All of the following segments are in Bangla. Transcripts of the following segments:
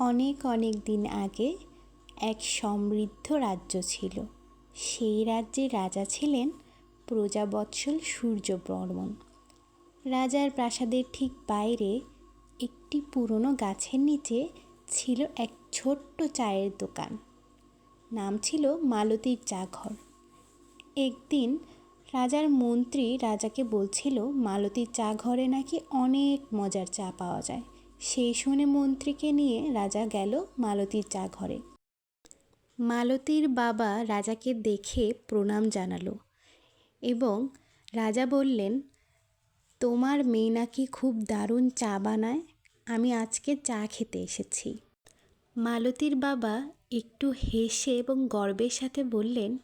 অনেক অনেক দিন আগে এক সমৃদ্ধ রাজ্য ছিল। সেই রাজ্যের রাজা ছিলেন প্রজাবৎসল সূর্যবর্মন রাজার প্রাসাদের ঠিক বাইরে একটি পুরনো গাছের নিচে ছিল এক ছোট্ট চায়ের দোকান। নাম ছিল মালতীর চা ঘর একদিন রাজার মন্ত্রী রাজাকে বলছিল, মালতীর চা ঘরে নাকি অনেক মজার চা পাওয়া যায়। সেই শুনে মন্ত্রীকে নিয়ে রাজা গেল মালতীর চা ঘরে। মালতীর বাবা রাজাকে দেখে প্রণাম জানালো এবং রাজা বললেন, তোমার মেয়ে নাকি খুব দারুণ চা বানায়। আমি আজকে চা খেতে এসেছি। মালতীর বাবা একটু হেসে এবং গর্বের সাথে বললেন,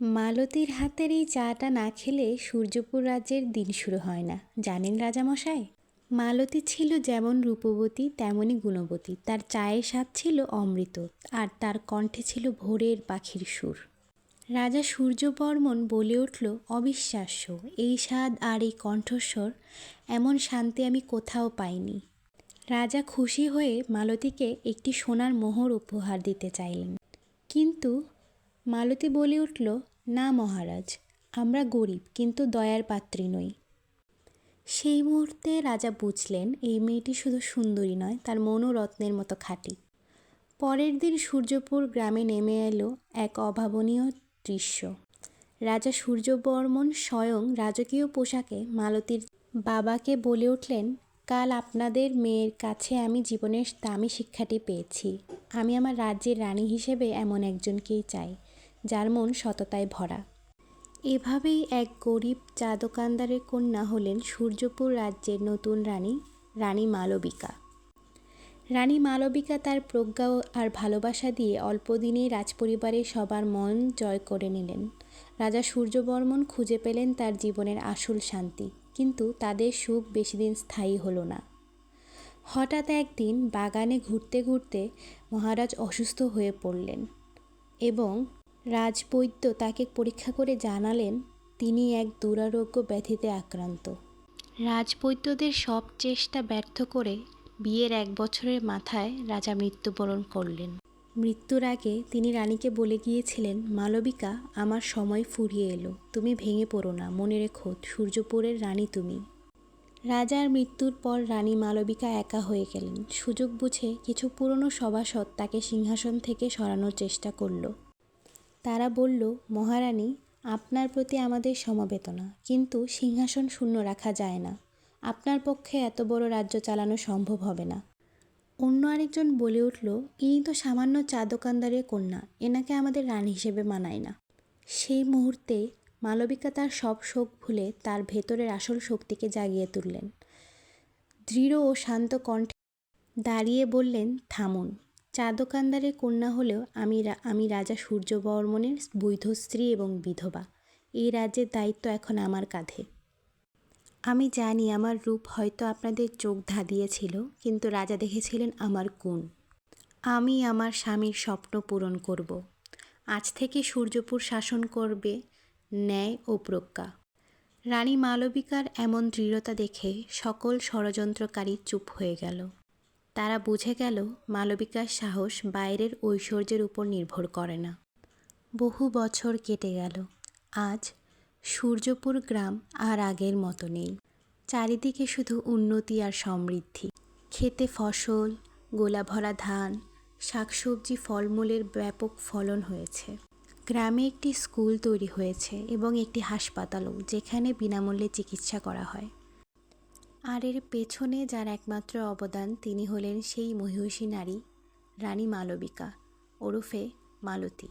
মালতীর হাতের এই চাটা না খেলে সূর্যপুর রাজ্যের দিন শুরু হয় না। জানেন রাজামশাই? মালতী ছিল যেমন রূপবতী তেমনই গুণবতী। তার চায়ের স্বাদ ছিল অমৃত, আর তার কণ্ঠে ছিল ভোরের পাখির সুর। রাজা সূর্যবর্মন বলে উঠল, অবিশ্বাস্য, এই স্বাদ আর এই কণ্ঠস্বর, এমন শান্তি আমি কোথাও পাইনি। রাজা খুশি হয়ে মালতীকে একটি সোনার মোহর উপহার দিতে চাইলেন। কিন্তু মালতী বলে উঠল, না মহারাজ, আমরা গরিব, কিন্তু দয়ার পাত্রী নই। সেই মুহূর্তে রাজা বুঝলেন, এই মেয়েটি শুধু সুন্দরী নয়, তার মনও রত্নের মতো খাঁটি। পরের দিন সূর্যপুর গ্রামে নেমে এলো এক অভাবনীয় দৃশ্য। রাজা সূর্যবর্মন স্বয়ং রাজকীয় পোশাকে মালতীর বাবাকে বলে উঠলেন, কাল আপনাদের মেয়ের কাছে আমি জীবনের দামি শিক্ষাটি পেয়েছি। আমি আমার রাজ্যের রানী হিসেবে এমন একজনকেই চাই, যার মন সততায় ভরা। এভাবেই এক গরিব চা দোকানদারের কন্যা হলেন সূর্যপুর রাজ্যের নতুন রানী রানী মালবিকা। রানী মালবিকা তার প্রজ্ঞা আর ভালোবাসা দিয়ে অল্পদিনেই রাজপরিবারের সবার মন জয় করে নিলেন। রাজা সূর্যবর্মন খুঁজে পেলেন তার জীবনের আসল শান্তি, কিন্তু তাদের সুখ বেশিদিন স্থায়ী হলো না। হঠাৎ একদিন বাগানে ঘুরতে ঘুরতে মহারাজ অসুস্থ হয়ে পড়লেন এবং রাজবৈদ্য তাকে পরীক্ষা করে জানালেন, তিনি এক দুরারোগ্য ব্যাধিতে আক্রান্ত। রাজবৈদ্যদের সব চেষ্টা ব্যর্থ করে বিয়ের এক বছরের মাথায় রাজা মৃত্যুবরণ করলেন। মৃত্যুর আগে তিনি রানীকে বলে গিয়েছিলেন, মালবিকা, আমার সময় ফুরিয়ে এলো। তুমি ভেঙে পড়ো না, মনে রেখো, সূর্যপুরের রানী তুমি। রাজার মৃত্যুর পর রানী মালবিকা একা হয়ে গেলেন। সুযোগ বুঝে কিছু পুরনো সভাসদ তাকে সিংহাসন থেকে সরানোর চেষ্টা করল। তারা বলল, মহারানী, আপনার প্রতি আমাদের সমবেদনা। কিন্তু সিংহাসন শূন্য রাখা যায় না। আপনার পক্ষে এত বড় রাজ্য চালানো সম্ভব হবে না। অন্য আরেকজন বলে উঠল, ইনি তো সামান্য চা দোকানদারের কন্যা, এনাকে আমাদের রানী হিসেবে মানায় না। সেই মুহূর্তে মালবিকা তার সব শোক ভুলে তার ভেতরের আসল শক্তিকে জাগিয়ে তুললেন। দৃঢ় ও শান্ত কণ্ঠে দাঁড়িয়ে বললেন, থামুন। চা দোকানদারের কন্যা হলেও আমি আমি রাজা সূর্যবর্মনের বৈধ স্ত্রী এবং বিধবা। এই রাজ্যের দায়িত্ব এখন আমার কাঁধে। আমি জানি আমার রূপ হয়তো আপনাদের চোখ ধাঁধিয়েছিল, কিন্তু রাজা দেখেছিলেন আমার গুণ। আমি আমার স্বামীর স্বপ্ন পূরণ করব। আজ থেকে সূর্যপুর শাসন করবে ন্যায় ও প্রজ্ঞা। রানী মালবিকার এমন দৃঢ়তা দেখে সকল ষড়যন্ত্রকারী চুপ হয়ে গেল। তারা বুঝে গেল মালবিকার সাহস বাইরের ঐশ্বর্যের উপর নির্ভর করে না। বহু বছর কেটে গেল। আজ সূর্যপুর গ্রাম আর আগের মতো নেই। চারিদিকে শুধু উন্নতি আর সমৃদ্ধি। খেতে ফসল গোলা ভরা ধান, শাকসবজি, ফলমূলের ব্যাপক ফলন হয়েছে। গ্রামে একটি স্কুল তৈরি হয়েছে এবং একটি হাসপাতালও যেখানে বিনামূল্যে চিকিৎসা করা হয়। আর এর পেছনে যার একমাত্র অবদান তিনি হলেন সেই মহিষী নারী, রানী মালবিকা, ওরফে মালতী।